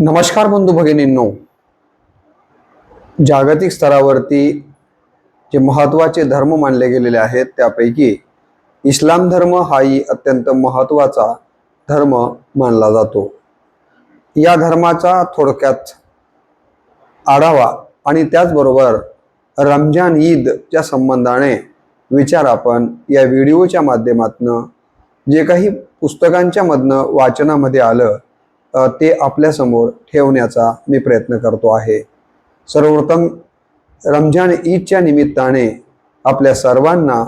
नमस्कार बंधू भगिनींनो. जागतिक स्तरावरती जे महत्त्वाचे धर्म मानले गेलेले आहेत त्यापैकी इस्लाम धर्म हाही अत्यंत महत्त्वाचा धर्म मानला जातो. या धर्माचा थोडक्यात आढावा आणि त्याचबरोबर रमजान ईदच्या संबंधाने विचार आपण या व्हिडिओच्या माध्यमातनं जे काही पुस्तकांच्या मधनं वाचनामध्ये आलं ते आपल्यासमोर ठेवण्याचा मी प्रयत्न करतो आहे. सर्वप्रथम रमजान ईदच्या निमित्ताने आपल्या सर्वांना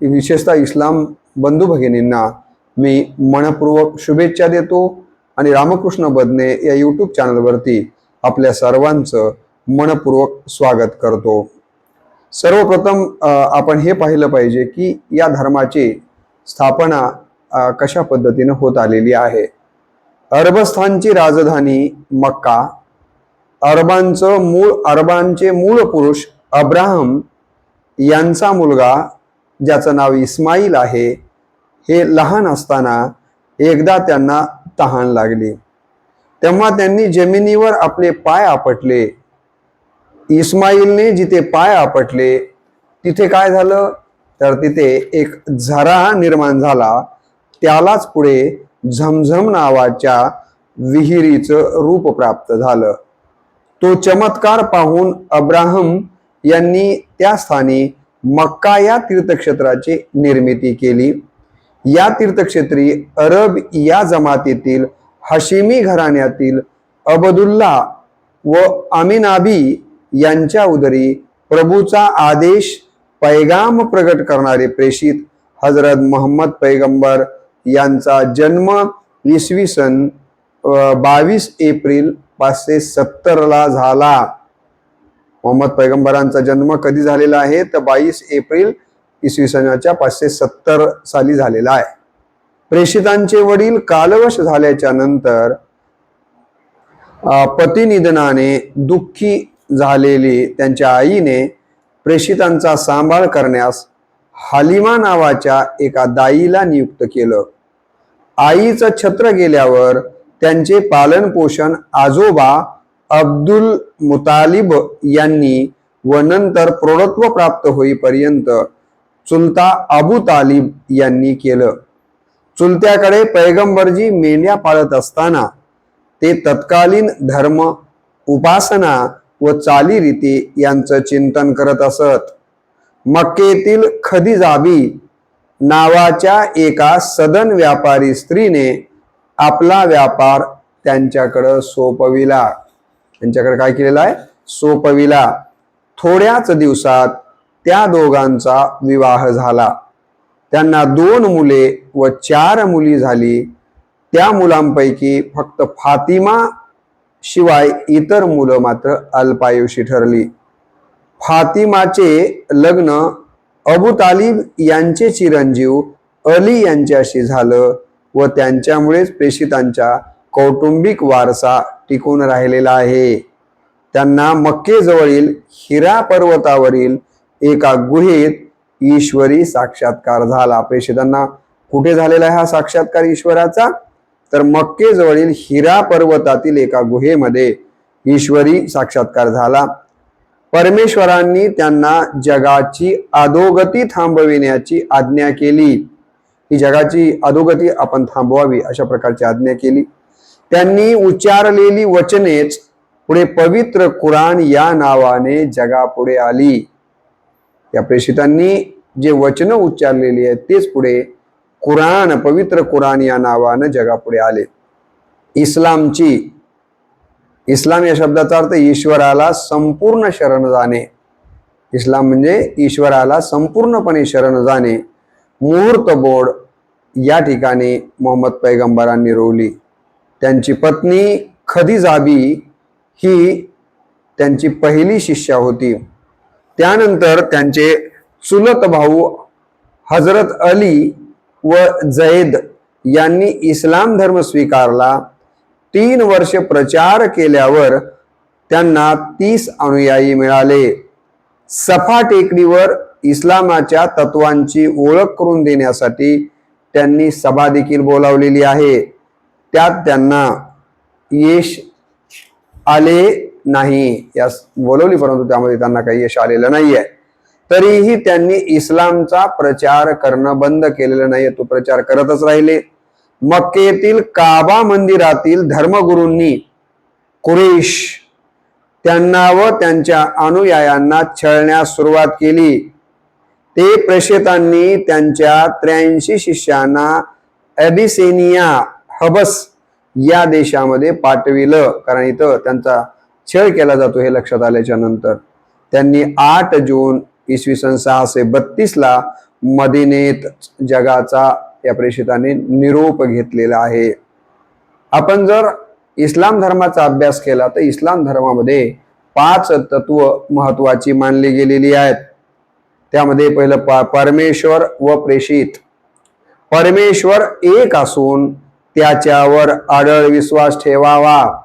विशेषतः इस्लाम बंधू भगिनींना मी मनपूर्वक शुभेच्छा देतो आणि रामकृष्ण बदने या यूट्यूब चॅनलवरती आपल्या सर्वांचं मनपूर्वक स्वागत करतो. सर्वप्रथम आपण हे पाहिलं पाहिजे की या धर्माची स्थापना कशा पद्धतीनं होत आलेली आहे. अरबस्थानची राजधानी मक्का. अरबांचं मूळ अरबांचे मूळ पुरुष अब्राहम यांचा मुलगा ज्याचं नाव इस्माईल आहे हे लहान असताना एकदा त्यांना तहान लागली. तेव्हा त्यांनी जमिनीवर आपले पाय आपटले. इस्माईलने जिथे पाय आपटले तिथे काय झालं? तर तिथे एक झरा निर्माण झाला. त्यालाच पुढे झमझम नावाच्या विहिरीचं रूप प्राप्त झालं. तो चमत्कार पाहून अब्राहम यांनी त्या स्थानी मक्का या तीर्थक्षेत्राची निर्मिती केली. या तीर्थक्षेत्री अरब या जमातीतील हशिमी घराण्यातील अबदुल्ला व अमिनाबी यांच्या उदरी प्रभूचा आदेश पैगाम प्रगट करणारे प्रेषित हजरत मोहम्मद पैगंबर यांचा जन्म इसवी सन बावीस एप्रिल पाचशे सत्तरला झाला. मोहम्मद पैगंबरांचा जन्म कधी झालेला आहे? तर बावीस एप्रिल इसवी सनाच्या पाचशे सत्तर साली झालेला आहे. प्रेषितांचे वडील कालवश झाल्याच्यानंतर पतिनिधनाने दुःखी झालेली त्यांच्या आईने प्रेषितांचा सांभाळ करण्यास हालिमा नावाच्या एका दाईला नियुक्त केलं. आईचं छत्र गेल्यावर त्यांचे पालन पोषण आजोबा अब्दुल मुतालिब यांनी व नंतर प्रौढत्व प्राप्त होईपर्यंत चुलता अबू तालिब यांनी केलं. चुलत्याकडे पैगंबरजी मेंढ्या पाळत असताना ते तत्कालीन धर्म उपासना व चालीरीती यांचं चिंतन करत असत. मक्केतील खदिजाबी नावाच्या एका सदन व्यापारी स्त्रीने आपला व्यापार त्यांच्याकडं सोपविला. त्यांच्याकडे काय केलेला आहे? सोपविला. थोड्याच दिवसात त्या दोघांचा विवाह झाला. त्यांना दोन मुले व चार मुली झाली. त्या मुलांपैकी फक्त फातिमा शिवाय इतर मुलं मात्र अल्पायुषी ठरली. फातिमाचे लग्न अबू तालिब यांचे चिरंजीव अली यांच्याशी झालं व त्यांच्यामुळेच प्रेषितांच्या कौटुंबिक वारसा टिकून राहिलेला आहे. त्यांना मक्केजवळील हिरा पर्वतावरील एका गुहेत ईश्वरी साक्षात्कार झाला. प्रेषितांना कुठे झालेला आहे हा साक्षात्कार ईश्वराचा? तर मक्केजवळील हिरा पर्वतातील एका गुहेमध्ये ईश्वरी साक्षात्कार झाला. परमेश्वरांनी त्यांना जगाची अधोगती थांबविण्याची आज्ञा केली. ही जगाची अधोगती आपण थांबवावी अशा प्रकारची आज्ञा केली. त्यांनी उच्चारलेली वचनेच पुढे पवित्र कुराण या नावाने जगापुढे आली. या प्रेषितांनी जे वचनं उच्चारलेली आहेत तेच पुढे कुराण पवित्र कुराण या नावानं जगापुढे आले. इस्लामची इस्लाम या शब्दाचा अर्थ ईश्वराला संपूर्ण शरण जाणे. इस्लाम म्हणजे ईश्वराला संपूर्णपणे शरण जाणे. मुहूर्त बोर्ड या ठिकाणी मोहम्मद पैगंबरांनी रोवली. त्यांची पत्नी खदिजाबी ही त्यांची पहिली शिष्या होती. त्यानंतर त्यांचे चुलत भाऊ हजरत अली व जैद यांनी इस्लाम धर्म स्वीकारला. तीन वर्ष प्रचार केल्यावर त्यांना तीस अनुयायी मिळाले. सफा टेकडीवर इस्लामाच्या तत्वांची ओळख करून देण्यासाठी त्यांनी सभा देखील बोलावलेली आहे. त्यात त्यांना यश आले नाही. यास बोलवली परंतु त्यामध्ये त्यांना काही यश आलेलं नाहीये. तरीही त्यांनी इस्लामचा प्रचार करणं बंद केलेलं नाहीये. तो प्रचार करतच राहिले. मक्केतील काबा मंदिरातील धर्मगुरूंनी कुरेश त्यांना व त्यांच्या अनुयायांना छळण्यास सुरुवात केली. ते प्रेषितांनी त्यांच्या त्र्याऐंशी शिष्यांना ॲबिसेनिया हबस या देशामध्ये पाठविलं. कारण इथं त्यांचा छळ केला जातो हे लक्षात आल्याच्यानंतर. त्यांनी आठ जून इसवी सन सहाशे बत्तीसला मदिनेत जगाचा या प्रेषितांनी निरोप घेतलेला आहे. आपण जर इस्लाम धर्माचा अभ्यास केला तर इस्लाम धर्मामध्ये पाच तत्व महत्वाची मानली गेलेली आहेत. त्यामध्ये पहिलं परमेश्वर व प्रेषित. परमेश्वर एक असून त्याच्यावर आढळ विश्वास ठेवावा.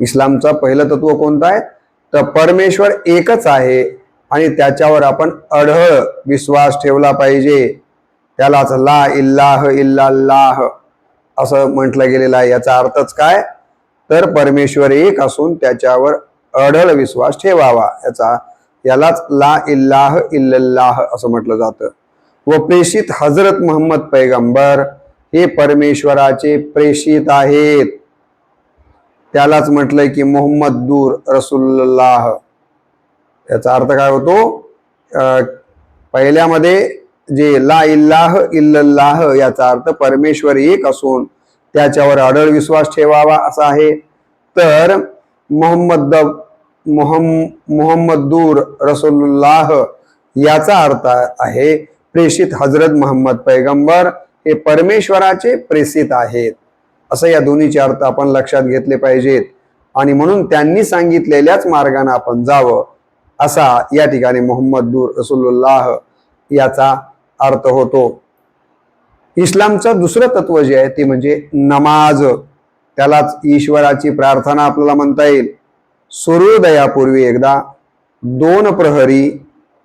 इस्लामचं पहिलं तत्व कोणतं आहे? तर परमेश्वर एकच आहे आणि त्याच्यावर आपण अढळ विश्वास ठेवला पाहिजे. त्यालाच ला इल्लाह इल्लाल्लाह असं म्हटलं गेलेलं आहे. याचा अर्थच काय? तर परमेश्वर एक असून त्याच्यावर अढळ विश्वास ठेवावा. याचा यालाच ला इल्लाह इल्लल्लाह असं म्हटलं जातं. व प्रेषित हजरत मोहम्मद पैगंबर हे परमेश्वराचे प्रेषित आहेत. त्यालाच म्हटलंय की मोहम्मद दूर रसुल्लाह याचा अर्थ काय होतो? पहिल्यामध्ये जे ला इल्लाह इल्लल्लाह याचा अर्थ परमेश्वर एक असून त्याच्यावर अडळ विश्वास ठेवावा असा आहे. तर मोहम्मद मोहम मोहम्मदूर रसुल्लाह याचा अर्थ आहे प्रेषित हजरत मोहम्मद पैगंबर हे परमेश्वराचे प्रेषित आहेत. असं या दोन्हीचे अर्थ आपण लक्षात घेतले पाहिजेत. आणि म्हणून त्यांनी सांगितलेल्याच मार्गाने आपण जावं असा या ठिकाणी मोहम्मद दूर रसुल्लाह याचा अर्थ होतो. इस्लामचं दुसरं तत्व जे आहे ते म्हणजे नमाज. त्यालाच ईश्वराची प्रार्थना आपल्याला म्हणता येईल. सूर्योदयापूर्वी एकदा दोन प्रहरी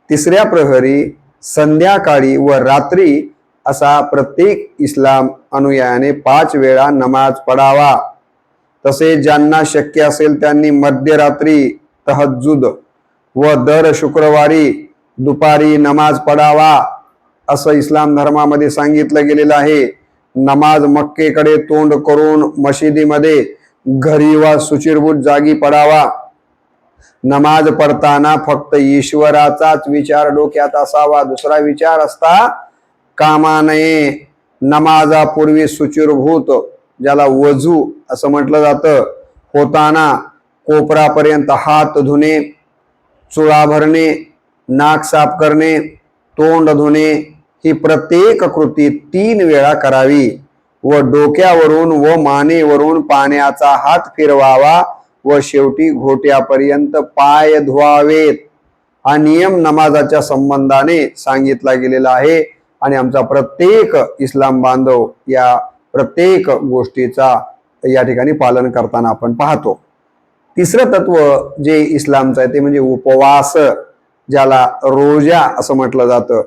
तिसऱ्या प्रहरी संध्याकाळी व रात्री असा प्रत्येक इस्लाम अनुयायाने पाच वेळा नमाज पडावा तसेच ज्यांना शक्य असेल त्यांनी मध्यरात्री तहज्जुद व दर शुक्रवारी दुपारी नमाज पडावा असं इस्लाम धर्मामध्ये सांगितलं गेलेलं आहे. नमाज मक्केकडे तोंड करून मशिदीमध्ये घरी वा सुचिरभूत जागी पडावा. नमाज पडताना फक्त ईश्वराचाच विचार डोक्यात असावा. दुसरा विचार असता कामा नये. नमाजापूर्वी सुचिरभूत ज्याला वजू असं म्हटलं जातं होताना कोपरापर्यंत हात धुणे चुळा भरणे नाक साफ करणे तोंड धुणे ही प्रत्येक कृती तीन वेळा करावी. व डोक्यावरून व मानेवरून पाण्याचा हात फिरवावा व शेवटी घोट्यापर्यंत पाय धुवावेत. हा नियम नमाजाच्या संबंधाने सांगितला गेलेला आहे आणि आमचा प्रत्येक इस्लाम बांधव या प्रत्येक गोष्टीचा या ठिकाणी पालन करताना आपण पाहतो. तिसरं तत्व जे इस्लामचं आहे ते म्हणजे उपवास ज्याला रोजा असं म्हटलं जातं.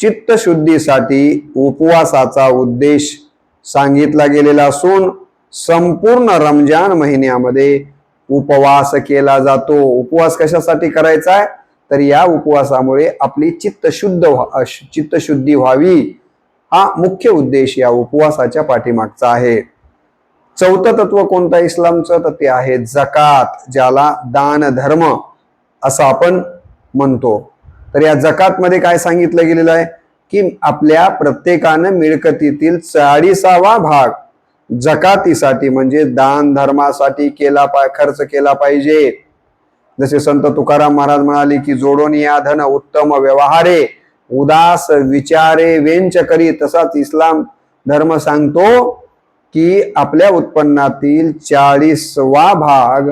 चित्तशुद्धीसाठी उपवासाचा उद्देश सांगितला गेलेला असून संपूर्ण रमजान महिन्यामध्ये उपवास केला जातो. उपवास कशासाठी करायचा आहे? तर या उपवासामुळे आपली चित्तशुद्ध व्हा- चित्तशुद्धी व्हावी. हा मुख्य उद्देश या उपवासाच्या पाठीमागचा आहे. चौथं तत्व कोणतं इस्लामचं? तर ते आहे जकात ज्याला दान धर्म असं आपण म्हणतो. तर या जकातमध्ये काय सांगितलं गेलेलं आहे? की आपल्या प्रत्येकानं मिळकतीतील चाळीसावा भाग जकातीसाठी म्हणजे दान धर्मासाठी केला पा खर्च केला पाहिजे. जसे संत तुकाराम महाराज म्हणाले की जोडून या धन उत्तम व्यवहारे उदास विचारे वेंच करी. तसाच इस्लाम धर्म सांगतो की आपल्या उत्पन्नातील चाळीसवा भाग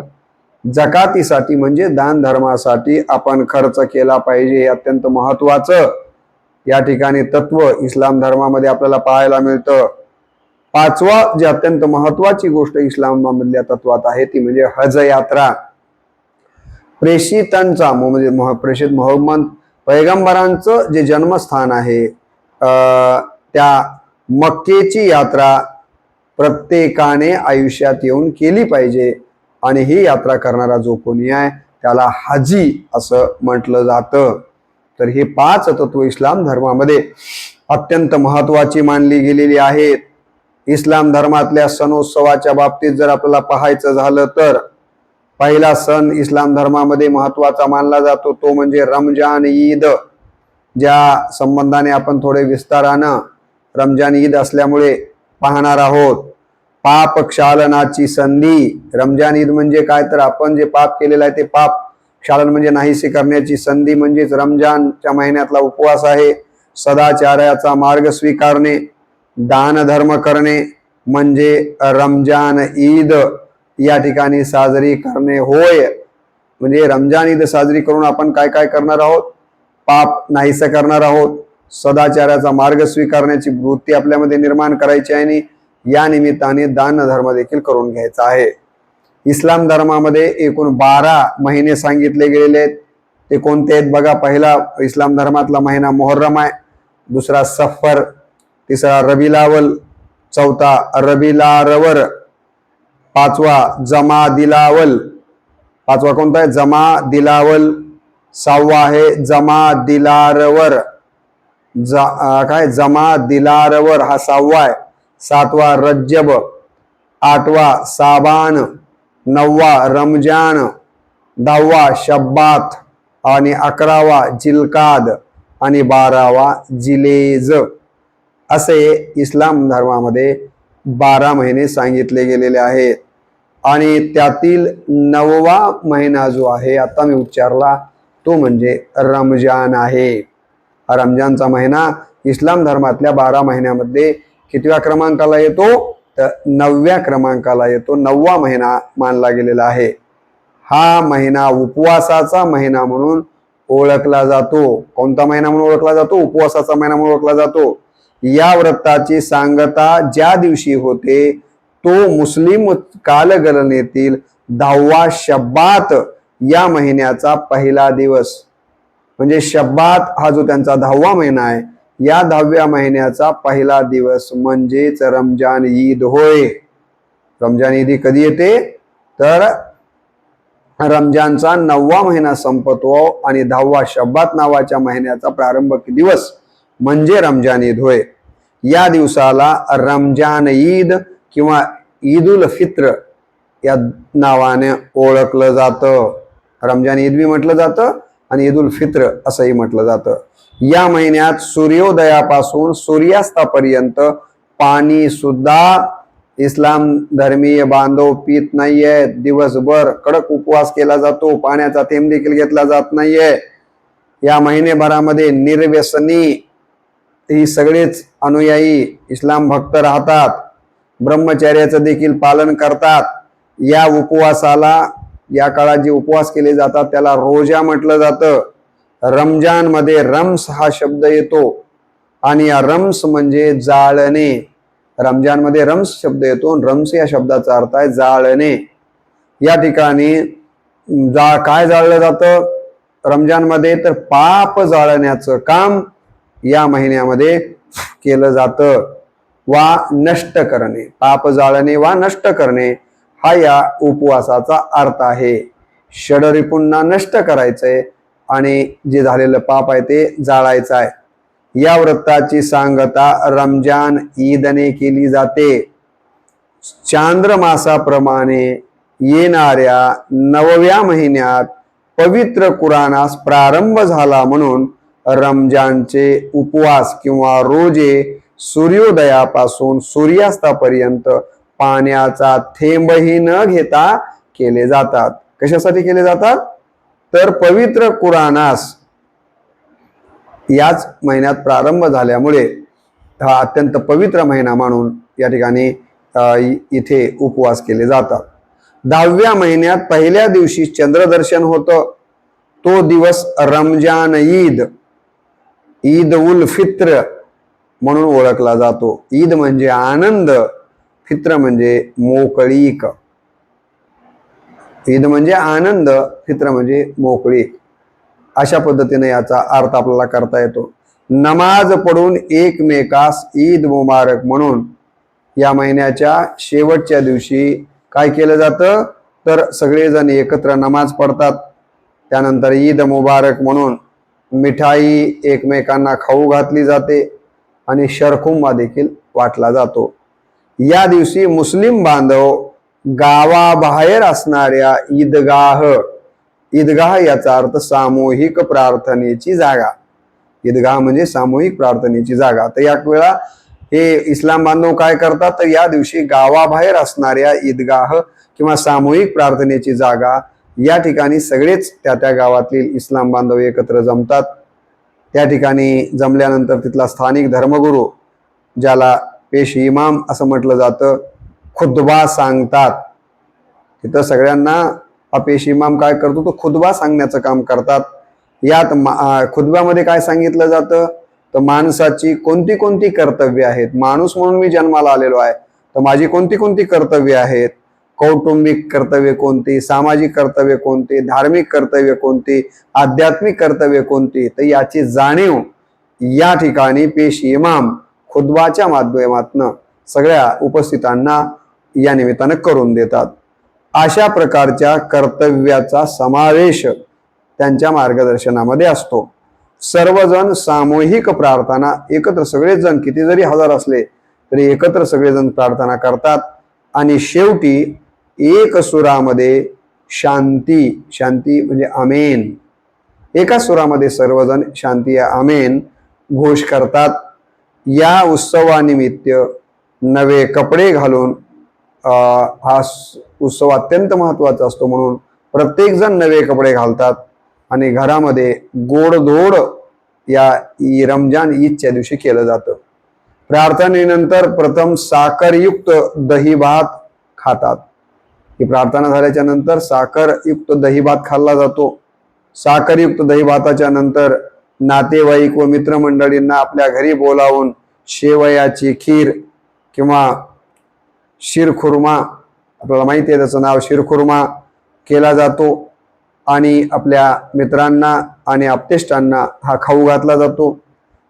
जकातीसाठी म्हणजे दान धर्मासाठी आपण खर्च केला पाहिजे हे अत्यंत महत्वाचं या ठिकाणी तत्व इस्लाम धर्मामध्ये आपल्याला पाहायला मिळतं. पाचवा जी अत्यंत महत्वाची गोष्ट इस्लामामधल्या तत्वात आहे ती म्हणजे हज यात्रा. प्रेषितांचा म्हणजे प्रेषित मोहम्मद पैगंबरांचं जे जन्मस्थान आहे त्या मक्केची यात्रा प्रत्येकाने आयुष्यात येऊन केली पाहिजे. आणि ही यात्रा करणारा जो कोणी आहे त्याला हाजी असं म्हटलं जातं. तर हे पाच तत्व इस्लाम धर्मामध्ये अत्यंत महत्वाची मानली गेलेली आहेत. इस्लाम धर्मातल्या सणोत्सवाच्या बाबतीत जर आपल्याला पाहायचं झालं तर पहिला सण इस्लाम धर्मामध्ये महत्त्वाचा मानला जातो तो म्हणजे रमजान ईद. ज्या संबंधाने आपण थोडे विस्तारानं रमजान ईद असल्यामुळे पाहणार आहोत. पाप क्षालनाची संधी. रमजान ईद म्हणजे काय? तर आपण जे पाप केलेलं आहे ते पाप क्षालन म्हणजे नाहीसे करण्याची संधी म्हणजेच रमजानच्या महिन्यातला उपवास आहे. सदाचार्याचा मार्ग स्वीकारणे दान धर्म करणे म्हणजे रमजान ईद. या ठिकाणी साजरी करणे होय. म्हणजे रमजान ईद साजरी करून आपण काय काय करणार आहोत? पाप नाहीसं करणार आहोत. सदाचाराचा मार्ग स्वीकारण्याची वृत्ती आपल्यामध्ये निर्माण करायची आहे आणि या निमित्ताने दान धर्म देखील करून घ्यायचा आहे. इस्लाम धर्मामध्ये एकूण बारा महिने सांगितले गेलेले आहेत. ते कोणते आहेत बघा पहिला इस्लाम धर्मातला महिना मोहर्रम आहे. दुसरा सफर तिसरा रबिलावल चौथा रबिलारवर पाचवा जमा दिलावल पाचवा कोणता आहे? जमा दिलावल सहावा आहे जमा दिलारवर ज काय? जमा दिलारवर हा सहावा आहे. सातवा रज्जब आठवा साबान नववा रमजान दहावा शब्बात आणि अकरावा जिलकाद आणि बारावा जिलेज. असे इस्लाम धर्मामध्ये बारा महिने सांगितले गेलेले आहेत. आणि त्यातील नववा महिना जो आहे आता मी उच्चारला तो म्हणजे रमजान आहे. हा रमजानचा महिना इस्लाम धर्मातल्या बारा महिन्यामध्ये कितव्या क्रमांकाला येतो? तर नवव्या क्रमांकाला येतो. नववा महिना मानला गेलेला आहे. हा महिना उपवासाचा महिना म्हणून ओळखला जातो. कोणता महिना म्हणून ओळखला जातो? उपवासाचा महिना म्हणून ओळखला जातो. या व्रताची सांगता ज्या दिवशी होते तो मुस्लिम कालगणनेतील दहावा शब्बात या महिन्याचा पहिला दिवस. म्हणजे शब्बात हा जो त्यांचा दहावा महिना आहे या दहाव्या महिन्याचा पहिला दिवस म्हणजेच रमजान ईद होय. रमजान ईद कधी येते? तर रमजानचा नववा महिना संपतो आणि दहावा शब्बात नावाच्या महिन्याचा प्रारंभ दिवस म्हणजे रमजान ईद होय. या दिवसाला रमजान ईद किंवा ईद उल फित्र या नावाने ओळखलं जातं. रमजान ईद बी म्हटलं जातं. आणि ईद उल फित्र असंही म्हटलं जातं. या महिन्यात सूर्योदयापासून सूर्यास्तापर्यंत पाणी सुद्धा इस्लाम धर्मीय बांधव पित नाहीये. दिवसभर कडक उपवास केला जातो. पाण्याचा थेंब देखील घेतला जात नाहीये. या महिनेभरामध्ये निर्व्यसनी ही सगळेच अनुयायी इस्लाम भक्त राहतात. ब्रह्मचर्याचं देखील पालन करतात. या उपवासाला या काळात जे उपवास केले जातात त्याला रोजा म्हटलं जातं. रमजानमध्ये रम्स हा शब्द येतो. आणि या रम्स म्हणजे जाळणे. रमजानमध्ये रम्स शब्द येतो. आणि रम्स या शब्दाचा अर्थ आहे जाळणे. या ठिकाणी जा काय जाळलं जातं? रमजानमध्ये तर पाप जाळण्याचं काम या महिन्यामध्ये केलं जातं. वा नष्ट करणे. पाप जाळणे वा नष्ट करणे. हा या उपवासाचा अर्थ आहे. षडरिपूंना नष्ट करायचंय आणि जे झालेलं पाप आहे ते जाळायचं आहे. या व्रताची सांगता रमजान ईदने केली जाते. चांद्रमासाप्रमाणे येणाऱ्या नवव्या महिन्यात पवित्र कुराणास प्रारंभ झाला म्हणून रमजानचे उपवास किंवा रोजे सूर्योदयापासून सूर्यास्तापर्यंत पाण्याचा थेंबही न घेता केले जातात. कशासाठी केले जातात? तर पवित्र कुराणास. याच महिन्यात प्रारंभ झाल्यामुळे हा अत्यंत पवित्र महिना मानून या ठिकाणी इथे उपवास केले जातात. दहाव्या महिन्यात पहिल्या दिवशी चंद्रदर्शन होतं. तो दिवस रमजान ईद. ईद उल फित्र म्हणून ओळखला जातो. ईद म्हणजे आनंद. फित्र म्हणजे मोकळीक ईद म्हणजे आनंद फित्र म्हणजे मोकळीक अशा पद्धतीने याचा अर्थ आपल्याला करता येतो. नमाज पडून एकमेकास ईद मुबारक म्हणून या महिन्याच्या शेवटच्या दिवशी काय केलं जातं? तर सगळेजण एकत्र नमाज पडतात त्यानंतर ईद मुबारक म्हणून मिठाई एकमेकांना खाऊ घातली जाते आणि शरखुंबा देखील वाटला जातो. या दिवशी मुस्लिम बांधव गावाबाहेर असणाऱ्या ईदगाह ईदगाह याचा अर्थ सामूहिक प्रार्थनेची जागा. ईदगाह म्हणजे सामूहिक प्रार्थनेची जागा. तर या वेळा हे इस्लाम बांधव काय करतात? तर या दिवशी गावाबाहेर असणाऱ्या ईदगाह किंवा सामूहिक प्रार्थनेची जागा या ठिकाणी सगळेच त्या त्या गावातील इस्लाम बांधव एकत्र जमतात. त्या ठिकाणी जमल्यानंतर तिथला स्थानिक धर्मगुरू ज्याला पेश इमाम असं म्हटलं जातं. खुदबा सांगतात. तिथं सगळ्यांना हा पेश इमाम काय करतो? तो खुदबा सांगण्याचं काम करतात. यात मा- काय सांगितलं जातं? तर माणसाची कोणती कोणती कर्तव्य आहेत? माणूस म्हणून मी जन्माला आलेलो आहे. तर माझी कोणती कोणती कर्तव्य आहेत? कौटुंबिक कर्तव्य कोणती? सामाजिक कर्तव्य कोणती? धार्मिक कर्तव्य कोणती? आध्यात्मिक कर्तव्य कोणती? तर याची जाणीव या ठिकाणी पेश इमाम खुद्वाच्या माध्यमातनं सगळ्या उपस्थितांना या निमित्तानं करून देतात. अशा प्रकारच्या कर्तव्याचा समावेश त्यांच्या मार्गदर्शनामध्ये असतो. सर्वजण सामूहिक प्रार्थना एकत्र सगळेजण किती जरी हजार असले तरी एकत्र सगळेजण प्रार्थना करतात. आणि शेवटी एक सुरामध्ये शांती शांती म्हणजे अमेन एका सुरामध्ये सर्वजण शांती या अमेन घोष करतात. या उत्सवानिमित्त नवे कपडे घालून हा उत्सव अत्यंत महत्त्वाचा असतो म्हणून प्रत्येकजण नवे कपडे घालतात आणि घरामध्ये गोडधोड या रमजान ईदच्या दिवशी केलं जातं. प्रार्थनेनंतर प्रथम साखरयुक्त दही भात खातात. ही प्रार्थना झाल्याच्यानंतर साखरयुक्त दही भात खाल्ला जातो. साखरयुक्त दही भाताच्या नंतर नातेवाईक व मित्रमंडळींना आपल्या घरी बोलावून शेवयाची खीर किंवा शिरखुर्मा आपल्याला माहिती आहे त्याचं नाव शिरखुर्मा केला जातो आणि आपल्या मित्रांना आणि आपतेष्टांना हा खाऊ घातला जातो.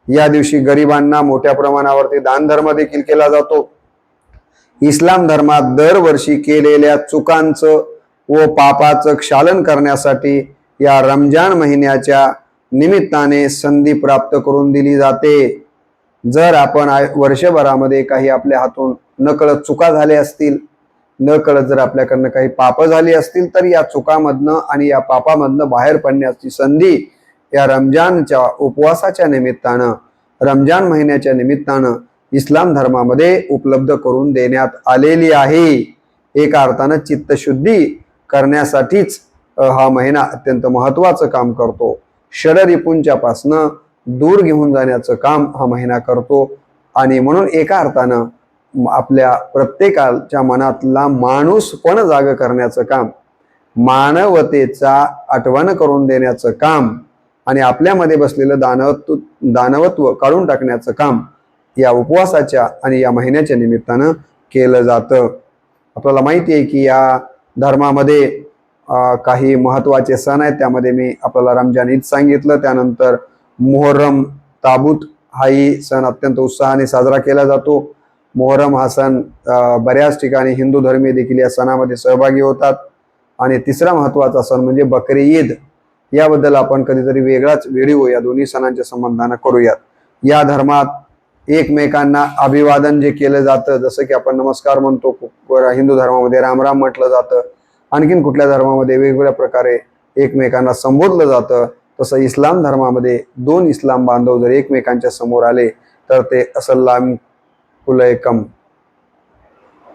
या दिवशी गरिबांना मोठ्या प्रमाणावरती दानधर्म देखील केला जातो. इस्लाम धर्मात दरवर्षी केलेल्या चुकांचं व पापाचं क्षालन करण्यासाठी या रमजान महिन्याच्या निमित्ताने संधी प्राप्त करून दिली जाते. जर आपण आय- वर्षभरामध्ये काही आपल्या हातून नकळत चुका झाल्या असतील नकळत जर आपल्याकडनं काही पाप झाली असतील तर या चुकामधनं आणि या पापामधनं बाहेर पडण्याची संधी या रमजानच्या उपवासाच्या निमित्तानं रमजान महिन्याच्या निमित्तानं इस्लाम धर्मामध्ये उपलब्ध करून देण्यात आलेली आहे. एका अर्थानं चित्तशुद्धी करण्यासाठीच हा महिना अत्यंत महत्वाचं काम करतो. षडरिपूंच्यापासनं दूर घेऊन जाण्याचं काम हा महिना करतो. आणि म्हणून एका अर्थानं आपल्या प्रत्येकाच्या मनातला माणूस पण जाग करण्याचं काम मानवतेचा आठवण करून देण्याचं काम आणि आपल्यामध्ये बसलेलं दानवत्व दानवत्व काढून टाकण्याचं काम या उपवासाच्या आणि या महिन्याच्या निमित्तानं केलं जातं. आपल्याला माहिती आहे की या धर्मामध्ये काही महत्त्वाचे सण आहेत त्यामध्ये मी आपल्याला रमजान ईद सांगितलं. त्यानंतर मोहरम ताबूत हाही सण अत्यंत उत्साहाने साजरा केला जातो. मोहरम हा सण बऱ्याच ठिकाणी हिंदू धर्मीय देखील या सणामध्ये सहभागी होतात. आणि तिसरा महत्त्वाचा सण म्हणजे बकरी ईद. याबद्दल आपण कधीतरी वेगळाच व्हिडिओ या दोन्ही सणांच्या संबंधानं करूयात. या धर्मात एकमेकांना अभिवादन जे केलं जातं जसं की आपण नमस्कार म्हणतो हिंदू धर्मामध्ये रामराम म्हटलं जातं. आणखीन कुठल्या धर्मामध्ये वेगवेगळ्या प्रकारे एकमेकांना संबोधलं जातं तसं इस्लाम धर्मामध्ये दोन इस्लाम बांधव जर एकमेकांच्या समोर आले तर ते असल्लाम कुलयकम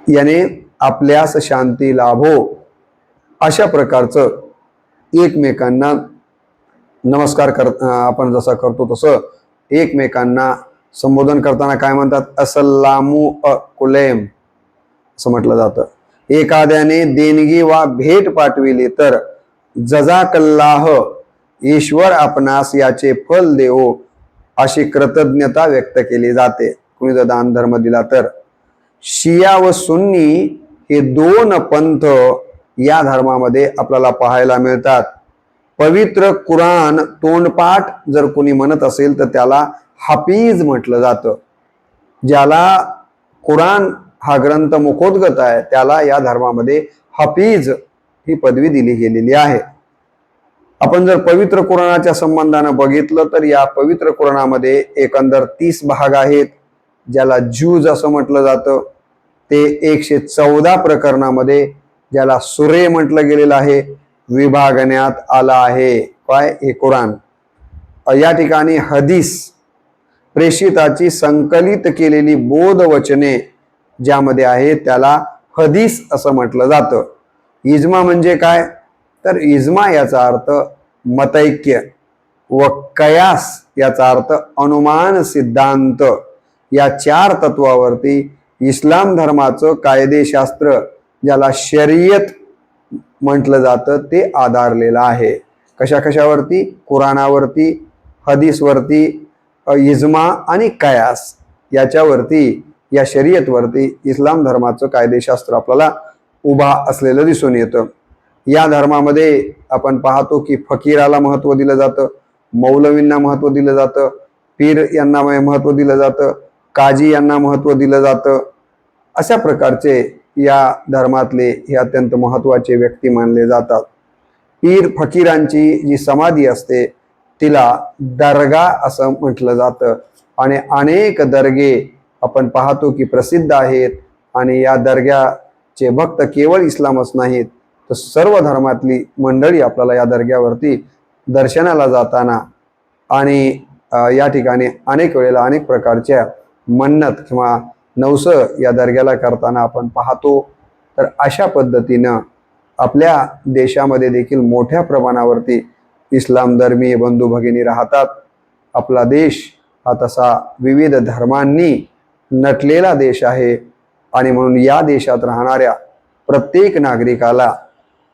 याने आपल्यास शांती लाभो. अशा प्रकारचं एकमेकांना नमस्कार कर आपण जसा करतो तसं एकमेकांना संबोधन करताना काय म्हणतात? असलामू अ कुलेम असं म्हटलं जातं. एखाद्याने देणगी वा भेट पाठविली तर जजाकल्लाह ईश्वर आपणास याचे फल देवो अशी कृतज्ञता व्यक्त केली जाते. कुणी जर दान धर्म दिला तर. शिया व सुन्नी हे दोन पंथ या धर्मामध्ये आपल्याला पाहायला मिळतात. पवित्र कुराण तोंडपाठ जर कोणी म्हणत असेल तर त्याला हाफीज म्हटलं जातं. ज्याला कुराण हा ग्रंथ मुखोद्गत आहे त्याला या धर्मामध्ये हफीज ही पदवी दिली गेलेली आहे. आपण जर पवित्र कुराणाच्या संबंधानं बघितलं तर या पवित्र कुराणामध्ये एकंदर तीस भाग आहेत ज्याला ज्यूज असं म्हटलं जातं. ते एकशे चौदा प्रकरणामध्ये ज्याला सुरे म्हटलं गेलेलं आहे विभागण्यात आला आहे. काय? हे कुराण. या ठिकाणी हदीस प्रेषिताची संकलित केलेली बोधवचने ज्यामध्ये आहे त्याला हदीस असं म्हटलं जातं. इजमा म्हणजे काय? तर इजमा याचा अर्थ मतैक्य व कयास याचा अर्थ अनुमान सिद्धांत. या चार तत्वावरती इस्लाम धर्माचं कायदेशास्त्र ज्याला शर्यत म्हटलं जातं ते आधारलेलं आहे. कशा कशावरती? कुराणावरती हदीसवरती इजमा आणि कयास याच्यावरती या शर्यतवरती इस्लाम धर्माचं कायदेशास्त्र आपल्याला उभा असलेलं दिसून येतं. या धर्मामध्ये आपण पाहतो की फकीराला महत्त्व दिलं जातं मौलवींना महत्त्व दिलं जातं पीर यांना महत्त्व दिलं जातं काजी यांना महत्त्व दिलं जातं. अशा प्रकारचे या धर्मातले हे अत्यंत महत्त्वाचे व्यक्ती मानले जातात. पीर फकीरांची जी समाधी असते तिला दर्गा असं म्हटलं जातं. आणि अनेक दर्गे आपण पाहतो की प्रसिद्ध आहेत आणि या दर्ग्याचे भक्त केवळ इस्लामच नाहीत तर सर्व धर्मातली मंडळी आपल्याला या दर्ग्यावरती दर्शनाला जाताना आणि या ठिकाणी अनेक वेळेला अनेक प्रकारच्या मन्नत किंवा नवस या दर्ग्याला करताना आपण पाहतो. तर अशा पद्धतीनं आपल्या देशामध्ये देखील मोठ्या प्रमाणावरती इस्लाम धर्मीय बंधू भगिनी राहतात. आपला देश हा तसा विविध धर्मांनी नटलेला देश आहे. आणि म्हणून या देशात राहणाऱ्या प्रत्येक नागरिकाला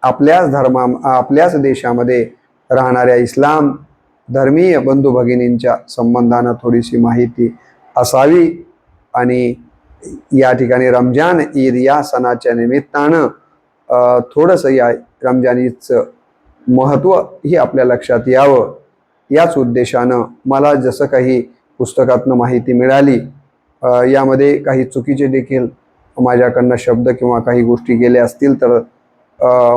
आपल्याच धर्मा आपल्याच देशामध्ये राहणाऱ्या इस्लाम धर्मीय बंधू भगिनींच्या संबंधानं थोडीशी माहिती असावी. आणि या ठिकाणी रमजान ईद या सणाच्या निमित्तानं थोडंसं या रमजान ईदचं महत्त्व हे आपल्या लक्षात यावं. याच उद्देशानं मला जसं काही पुस्तकातनं माहिती मिळाली यामध्ये काही चुकीचे देखील माझ्याकडनं शब्द किंवा काही गोष्टी गेल्या असतील तर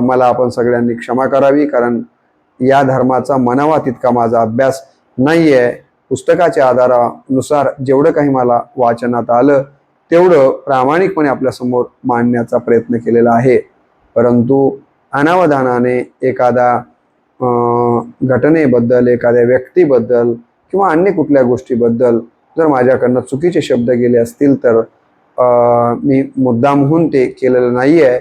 मला आपण सगळ्यांनी क्षमा करावी कारण या धर्माचा मनावा तितका माझा अभ्यास नाही आहे पुस्तकाच्या आधारानुसार जेवढं काही मला वाचनात आलं तेवढं प्रामाणिकपणे आपल्यासमोर मांडण्याचा प्रयत्न केलेला आहे. परंतु अनावधानाने एखादा घटनेबद्दल एखाद्या व्यक्तीबद्दल किंवा अन्य कुठल्या गोष्टीबद्दल जर माझ्याकडनं चुकीचे शब्द गेले असतील तर मी मुद्दामहून ते केलेलं नाही आहे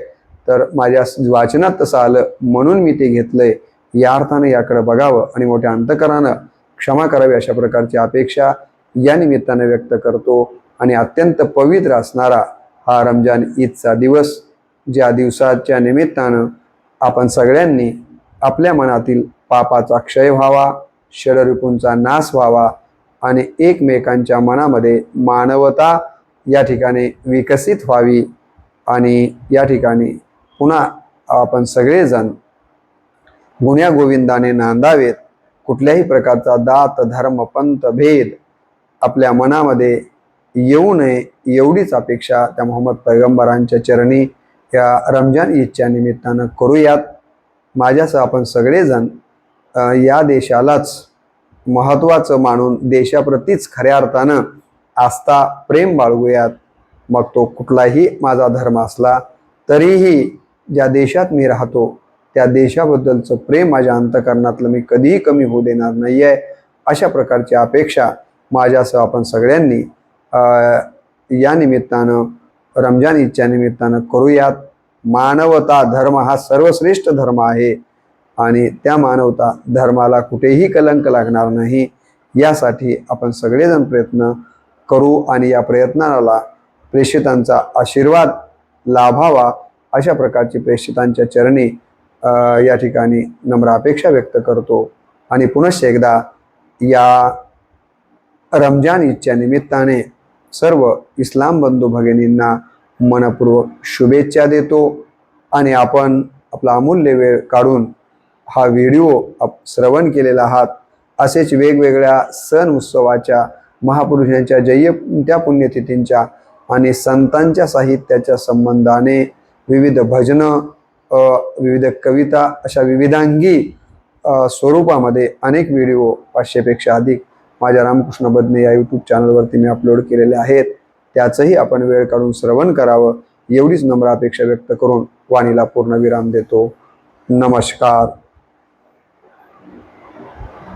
तर माझ्या वाचनात तसं आलं म्हणून मी ते घेतलंय. या अर्थानं याकडे बघावं आणि मोठ्या अंतकरानं क्षमा करावी अशा प्रकारची अपेक्षा या निमित्ताने व्यक्त करतो. आणि अत्यंत पवित्र असणारा हा रमजान ईदचा दिवस ज्या दिवसाच्या निमित्तानं आपण सगळ्यांनी आपल्या मनातील पापाचा क्षय व्हावा शरऋपूंचा नाश व्हावा आणि एकमेकांच्या मनामध्ये मानवता या ठिकाणी विकसित व्हावी आणि या ठिकाणी पुन्हा आपण सगळेजण गुण्या गोविंदाने नांदावेत. कुठल्याही प्रकारचा दात धर्म पंथ भेद आपल्या मनामध्ये येऊ नये एवढीच अपेक्षा त्या मोहम्मद पैगंबरांच्या चरणी या रमजान ईदच्या निमित्तानं करूयात. माझ्यासह आपण सगळेजण या देशालाच महत्त्वाचं मानून देशाप्रतीच खऱ्या अर्थानं आस्था प्रेम बाळगूयात. मग तो कुठलाही माझा धर्म असला तरीही ज्या देशात मी राहतो त्या देशाबद्दलचं प्रेम माझ्या अंतकरणातलं मी कधीही कमी होऊ देणार नाही आहे अशा प्रकारची अपेक्षा माझ्यासह आपण सगळ्यांनी या निमित्तानं रमजान ईदच्या निमित्तानं करूयात. मानवता धर्म हा सर्वश्रेष्ठ धर्म आहे. आणि त्या मानवता धर्माला कुठेही कलंक लागणार नाही यासाठी आपण सगळेजण प्रयत्न करू आणि या प्रयत्नाला प्रेषितांचा आशीर्वाद लाभावा अशा प्रकारची प्रेषितांच्या चरणी या ठिकाणी नम्र अपेक्षा व्यक्त करतो. आणि पुनश्च एकदा या रमजान ईदच्या निमित्ताने सर्व इस्लाम बंधू भगिनींना मनपूर्वक शुभेच्छा देतो आणि आपण आपला अमूल्य वेळ काढून हा व्हिडिओ आप श्रवण केलेला आहात. असेच वेगवेगळ्या सण उत्सवाच्या महापुरुषांच्या जयंत्या पुण्यतिथींच्या आणि संतांच्या साहित्याच्या संबंधाने विविध भजनं विविध कविता अशा विविधांगी स्वरूपामध्ये अनेक व्हिडिओ पाचशेपेक्षा अधिक माझ्या रामकृष्ण बदने या यूट्यूब चॅनलवरती मी अपलोड केलेले आहेत. त्याचंही आपण वेळ काढून श्रवण करावं एवढीच नम्र अपेक्षा व्यक्त करून वाणीला पूर्ण विराम देतो. नमस्कार.